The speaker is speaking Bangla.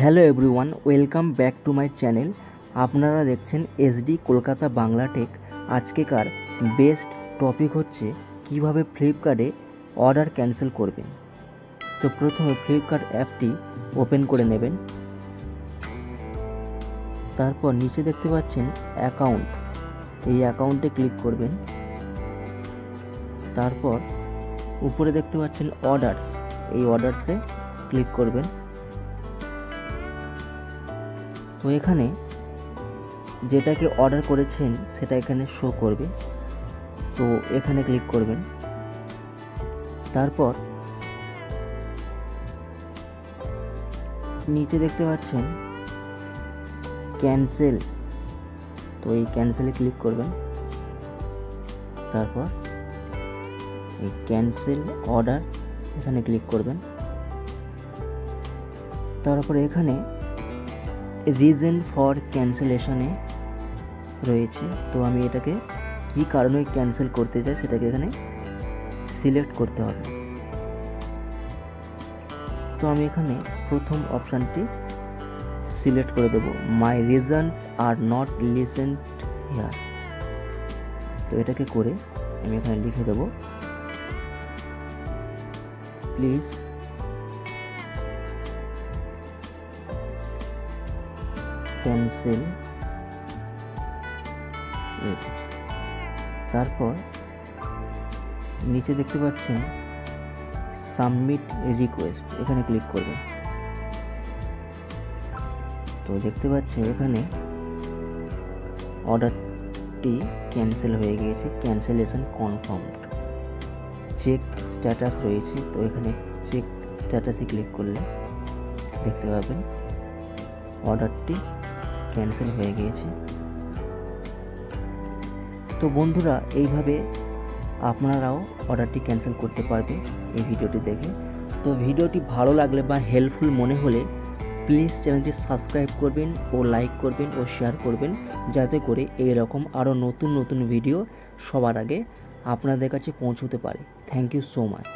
Hello everyone, welcome back to my channel. আপনারা দেখছেন এসডি কলকাতা বাংলা টেক। আজকেকার বেস্ট টপিক হচ্ছে কীভাবে ফ্লিপকার্টে অর্ডার ক্যান্সেল করবেন। তো প্রথমে ফ্লিপকার্ট অ্যাপটি ওপেন করে নেবেন। তারপর নিচে দেখতে পাচ্ছেন অ্যাকাউন্ট। এই অ্যাকাউন্টে ক্লিক করবেন। তারপর উপরে দেখতে পাচ্ছেন অর্ডারস। এই অর্ডারসে ক্লিক করবেন। তো এখানে যেটাকে অর্ডার করেছেন সেটা এখানে শো করবে। তো এখানে ক্লিক করবেন। তারপর নিচে দেখতে পাচ্ছেন ক্যান্সেল তো এই ক্যান্সেলে ক্লিক করবেন। তারপর এই ক্যান্সেল অর্ডার এখানে ক্লিক করবেন। তারপর এখানে রিজন ফর ক্যান্সেলেশনে রয়েছে। তো আমি এটাকে কী কারণে ক্যান্সেল করতে চাই সেটাকে এখানে সিলেক্ট করতে হবে। তো আমি এখানে প্রথম অপশানটি সিলেক্ট করে দেব। My reasons are not listed here তো এটাকে করে আমি এখানে লিখে দেব। Please cancel. তারপর নিচে দেখতে পাচ্ছেন সাবমিট রিকোয়েস্ট এখানে ক্লিক করবেন। তো দেখতে পাচ্ছেন এখানে অর্ডারটি ক্যান্সেল হয়ে গিয়েছে ক্যান্সেলেশন কনফার্ম চেক স্ট্যাটাস রয়েছে, তো এখানে চেক স্ট্যাটাসে ক্লিক করলে দেখতে পাবেন অর্ডারটি ক্যান্সেল হয়ে গিয়েছে। তো বন্ধুরা, এইভাবে আপনারাও অর্ডারটি ক্যান্সেল করতে পারবে এই ভিডিওটি দেখে। তো ভিডিওটি ভালো লাগলে বা হেল্পফুল মনে হলে প্লিজ চ্যানেলটি সাবস্ক্রাইব করবেন ও লাইক করবেন ও শেয়ার করবেন যাতে করে এই রকম আরও নতুন নতুন ভিডিও সবার আগে আপনাদের কাছে পৌঁছতে পারে। Thank you so much